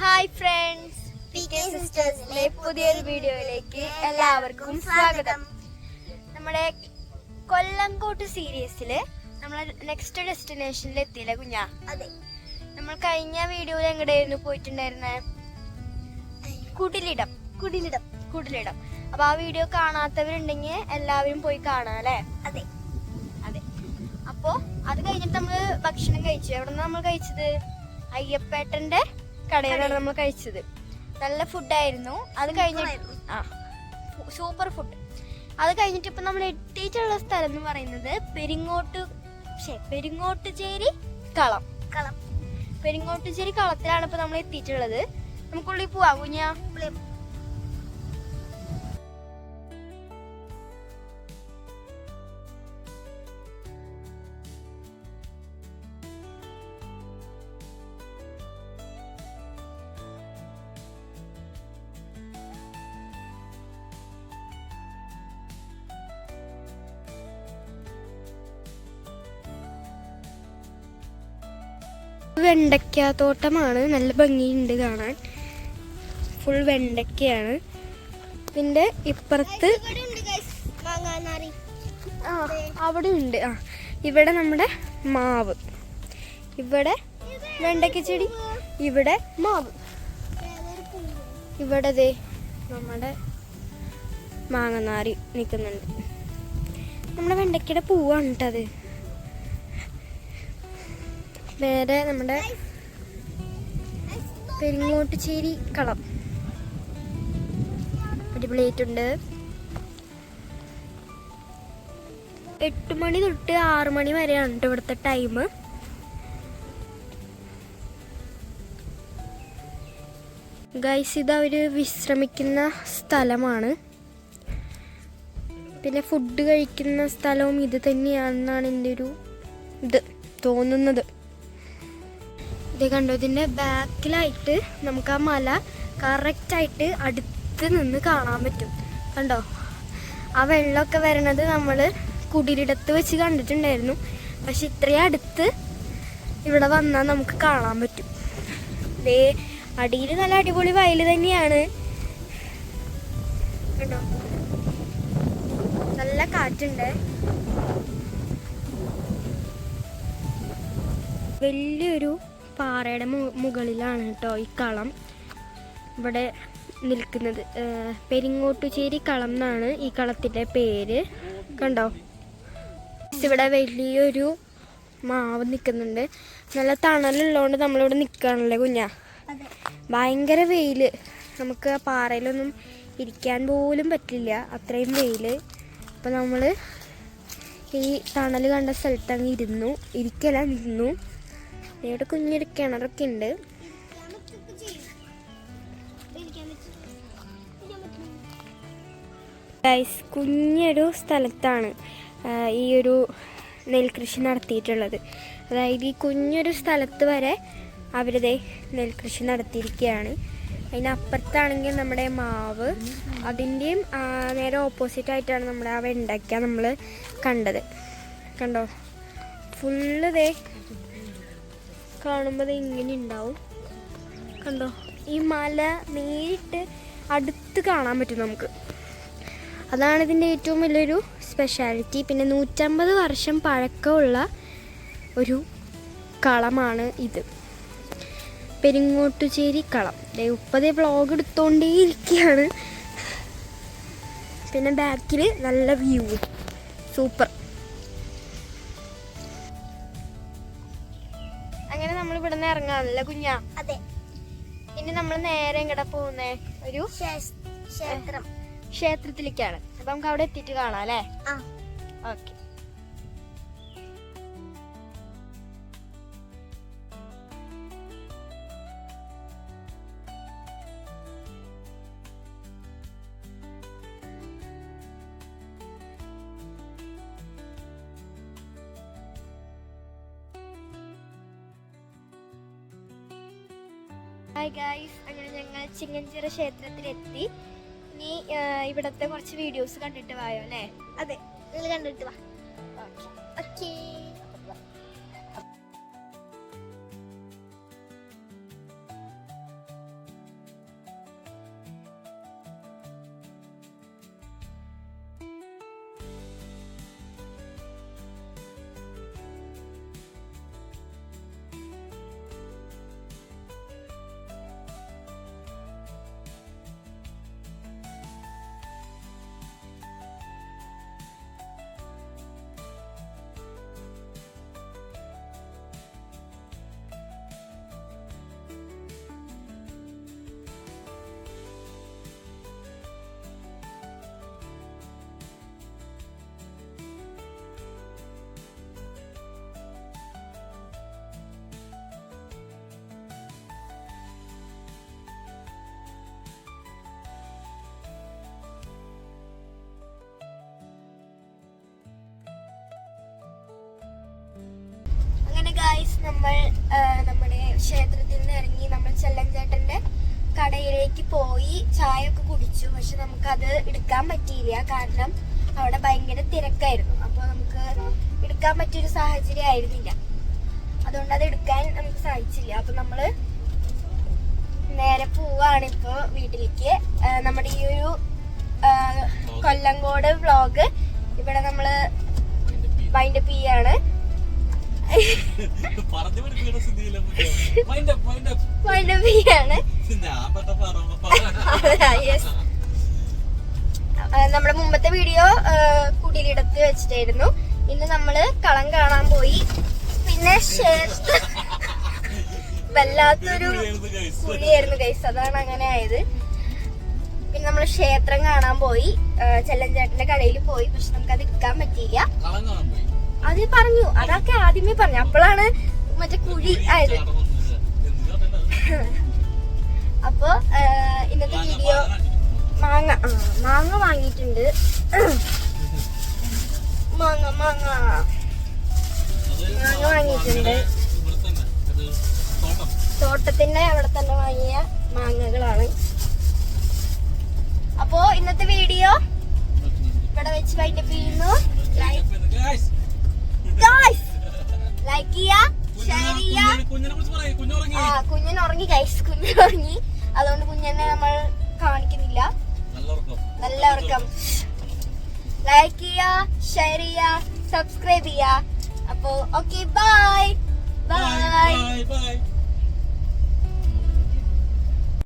Hi friends P K സിസ്റ്റേഴ്സിലെ പുതിയൊരു വീഡിയോയിലേക്ക് എല്ലാവർക്കും സ്വാഗതം. നമ്മുടെ കൊല്ലംകോട്ട് സീരീസിൽ നമ്മൾ നെക്സ്റ്റ് ഡെസ്റ്റിനേഷനിൽ എത്തിയില്ലേ കുഞ്ഞാ? അതെ. നമ്മൾ കഴിഞ്ഞ വീഡിയോയിൽ എങ്ങടെയായിരുന്നു പോയിട്ടുണ്ടായിരുന്നെ? കുടിലിടം. കുടിലിടം. കുടിലിടം. അപ്പൊ ആ വീഡിയോ കാണാത്തവരുണ്ടെങ്കിൽ എല്ലാവരും പോയി കാണാം അല്ലേ? അതെ. അതെ. അപ്പോ അത് കഴിഞ്ഞിട്ട് നമ്മൾ ഭക്ഷണം കഴിച്ചു. എവിടെ നമ്മൾ കഴിച്ചത്? അയ്യപ്പേട്ടന്റെ കടയിലാണ് നമ്മൾ കഴിച്ചത്. നല്ല ഫുഡായിരുന്നു അത് കഴിഞ്ഞിട്ട് ആ സൂപ്പർ ഫുഡ് അത് കഴിഞ്ഞിട്ട് ഇപ്പൊ നമ്മൾ എത്തിയിട്ടുള്ള സ്ഥലം എന്ന് പറയുന്നത് പെരിങ്ങോട്ട് പെരിങ്ങോട്ടുചേരി കളം. കളം. പെരിങ്ങോട്ടുചേരി കളത്തിലാണ് ഇപ്പൊ നമ്മൾ എത്തിയിട്ടുള്ളത്. നമുക്കുള്ളിൽ പോവാം കുഞ്ഞാ. വെണ്ടയ്ക്ക തോട്ടമാണ് നല്ല ഭംഗിയുണ്ട് കാണാൻ. ഫുൾ വെണ്ടയ്ക്കയാണ്. പിന്നെ ഇപ്പുറത്ത്. ആ അവിടെ ഉണ്ട് ആ ഇവിടെ നമ്മുടെ മാവ്. ഇവിടെ വെണ്ടയ്ക്ക ചെടി ഇവിടെ മാവ്. ഇവിടെ ദേ നമ്മുടെ മാങ്ങനാറി നിൽക്കുന്നുണ്ട്. നമ്മുടെ വെണ്ടയ്ക്കയുടെ പൂവാണ് കേട്ടോ നമ്മുടെ നമ്മുടെ പെരിങ്ങോട്ടുചേരി കളം. അടിപൊളിയായിട്ടുണ്ട്. എട്ട് മണി തൊട്ട് ആറ് മണി വരെയാണ് കേട്ടോ ഇവിടുത്തെ ടൈം. ഗൈസ് ഇത് അവർ വിശ്രമിക്കുന്ന സ്ഥലമാണ്. പിന്നെ ഫുഡ് കഴിക്കുന്ന സ്ഥലവും ഇത് തന്നെയാണെന്നാണ് എന്റെ ഒരു ഇത് തോന്നുന്നത്. ഇത് കണ്ടോ ഇതിന്റെ ബാക്കിലായിട്ട് നമുക്ക് ആ മല കറക്റ്റായിട്ട് അടുത്ത് നിന്ന് കാണാൻ പറ്റും. കണ്ടോ? ആ വെള്ളമൊക്കെ വരണത് നമ്മൾ കുടിലിടത്ത് വെച്ച് കണ്ടിട്ടുണ്ടായിരുന്നു. പക്ഷെ ഇത്രയും അടുത്ത് ഇവിടെ വന്നാൽ നമുക്ക് കാണാൻ പറ്റും. ദേ അടിയിൽ നല്ല അടിപൊളി വയൽ തന്നെയാണ്. കണ്ടോ? നല്ല കാറ്റുണ്ട്. വലിയൊരു പാറയുടെ മുകളിലാണ് കേട്ടോ ഈ കളം. ഇവിടെ നിൽക്കുന്നത്. പെരിങ്ങോട്ടുചേരി കളം എന്നാണ് ഈ കളത്തിന്റെ പേര്. കണ്ടോ? ഇവിടെ വലിയൊരു മാവ് നിൽക്കുന്നുണ്ട്. നല്ല തണലുള്ളതുകൊണ്ട് നമ്മളിവിടെ നിൽക്കുകയാണല്ലേ കുഞ്ഞ. ഭയങ്കര വെയിൽ നമുക്ക് ആ പാറയിലൊന്നും ഇരിക്കാൻ പോലും പറ്റില്ല. അത്രയും വെയിൽ അപ്പോൾ നമ്മൾ ഈ തണൽ കണ്ട സ്ഥലത്ത് അങ്ങ് ഇരുന്നു. ഇരിക്കല നിന്നു. ഇവിടെ കുഞ്ഞൊരു കിണറൊക്കെ ഉണ്ട്. ഗൈസ് കുഞ്ഞൊരു സ്ഥലത്താണ് ഈ ഒരു നെൽകൃഷി നടത്തിയിട്ടുള്ളത്. അതായത് ഈ കുഞ്ഞൊരു സ്ഥലത്ത് വരെ അവരുടെ നെൽകൃഷി നടത്തിയിരിക്കുകയാണ്. അതിനപ്പുറത്താണെങ്കിൽ നമ്മുടെ മാവ് അതിന്റെയും നേരെ ഓപ്പോസിറ്റ് ആയിട്ടാണ് നമ്മുടെ ആ വെണ്ടയ്ക്ക നമ്മൾ കണ്ടത്. കണ്ടോ? ഫുള്ള് ദേ കാണുമ്പോൾ ഇങ്ങനെ ഉണ്ടാവും. കണ്ടോ? ഈ മല നേരിട്ട് അടുത്ത് കാണാൻ പറ്റും നമുക്ക്. അതാണ് ഇതിന്റെ ഏറ്റവും വലിയൊരു സ്പെഷ്യാലിറ്റി പിന്നെ നൂറ്റമ്പത് വർഷം പഴക്കമുള്ള ഒരു കളമാണ് ഇത്. പെരിങ്ങോട്ടുചേരി കളം. ഉപ്പതേ വ്ളോഗ് എടുത്തോണ്ടേയിരിക്കുകയാണ് പിന്നെ ബാക്കിൽ നല്ല വ്യൂ സൂപ്പർ ഇവിടെ ഇറങ്ങാണല്ലേ കുഞ്ഞാ? അതെ. ഇനി നമ്മൾ നേരെ എങ്ങടെ പോകുന്നേ? ഒരു ക്ഷേത്രം. ക്ഷേത്രത്തിലേക്കാണ്. അപ്പൊ നമുക്ക് അവിടെ എത്തിയിട്ട് കാണാം അല്ലേ? ഓക്കെ. ഹായ് ഗായ്സ് അങ്ങനെ ഞങ്ങൾ ചിങ്ങഞ്ചിറ ക്ഷേത്രത്തിലെത്തി. ഇനി ഇവിടുത്തെ ഇവിടത്തെ കുറച്ച് വീഡിയോസ് കണ്ടിട്ട് വായോ അല്ലേ? അതെ നിങ്ങൾ കണ്ടിട്ട് വാ. ഓക്കെ ഓക്കേ നമ്മൾ നമ്മുടെ ക്ഷേത്രത്തിൽ നിന്ന് ഇറങ്ങി നമ്മൾ ചെല്ലഞ്ചേട്ടന്റെ കടയിലേക്ക് പോയി ചായ ഒക്കെ കുടിച്ചു. പക്ഷെ നമുക്കത് എടുക്കാൻ പറ്റിയില്ല. കാരണം അവിടെ ഭയങ്കര തിരക്കായിരുന്നു. അപ്പോൾ നമുക്ക് എടുക്കാൻ പറ്റിയൊരു സാഹചര്യം ആയിരുന്നില്ല. അതുകൊണ്ട് അത് എടുക്കാൻ നമുക്ക് സാധിച്ചില്ല. അപ്പൊ നമ്മൾ നേരെ പോവാണ് ഇപ്പൊ വീട്ടിലേക്ക്. നമ്മുടെ ഈ ഒരു കൊല്ലംകോട് കൊല്ലങ്കോട് വ്ളോഗ് ഇവിടെ നമ്മൾ വൈൻഡപ്പ് ചെയ്യാണ്. നമ്മുടെ മുമ്പത്തെ വീഡിയോ കുടിലിടത്ത് വെച്ചിട്ടായിരുന്നു. ഇന്ന് നമ്മൾ കളം കാണാൻ പോയി. പിന്നെ വല്ലാത്തൊരു കുഴിയായിരുന്നു ഗൈസ് അതാണ് അങ്ങനെ ആയത്. പിന്നെ നമ്മൾ ക്ഷേത്രം കാണാൻ പോയി. ചെല്ലഞ്ചേട്ടന്റെ കടയിൽ പോയി. പക്ഷെ നമുക്ക് അത് എടുക്കാൻ പറ്റിയില്ല. അത് പറഞ്ഞു. അതൊക്കെ ആദ്യമേ പറഞ്ഞു. അപ്പോഴാണ് മറ്റേ കുഴി ആയത്. അപ്പൊ ഇന്നത്തെ വീഡിയോ മാങ്ങ. മാങ്ങ. വാങ്ങിയിട്ടുണ്ട്. മാങ്ങ മാങ്ങ. മാങ്ങ വാങ്ങിയിട്ടുണ്ട്. തോട്ടത്തിന്റെ അവിടെ തന്നെ വാങ്ങിയ മാങ്ങകളാണ്. അപ്പോ ഇന്നത്തെ വീഡിയോ ഇവിടെ വെച്ച് വൈകിട്ട് ചെയ്യുന്നു. ലൈക്ക് ചെയ്യാ ഷെയർ ചെയ്യുക കുഞ്ഞിനെ പറയും ആ കുഞ്ഞൻ ഉറങ്ങി ഗൈസ് കുഞ്ഞിന് ഉറങ്ങി. അതുകൊണ്ട് കുഞ്ഞിനെ നമ്മൾ കാണിക്കുന്നില്ല. നല്ല ഉറക്കം. ലൈക്ക് ചെയ്യുക ഷെയർ ചെയ്യുക സബ്സ്ക്രൈബ് ചെയ്യുക അപ്പോ ഓക്കെ ബൈ ബൈ ബൈ